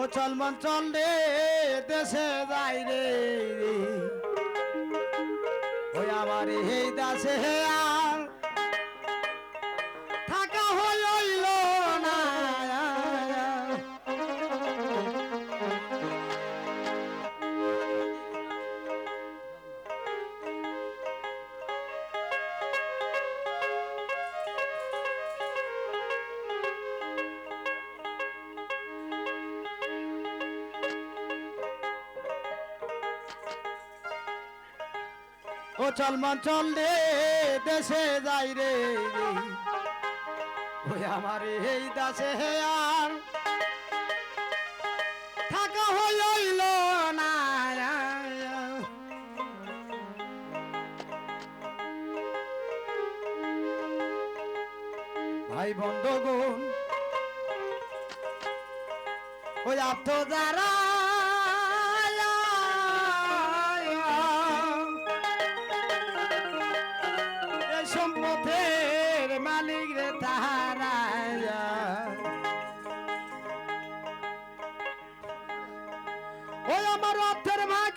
ও চল মন চল রে দেশে যাই রে। ওই আমার এই দাসে হ্যাঁ ও চলমান চল রে, দেশে যাই রে। ওই আমার এই দাসে আর থাকা হইল না ভাই বন্ধগুণ, ওই আপ তো যারা মালিক রে তাহারা ওই আমার অর্থের ভাগ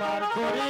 পার করে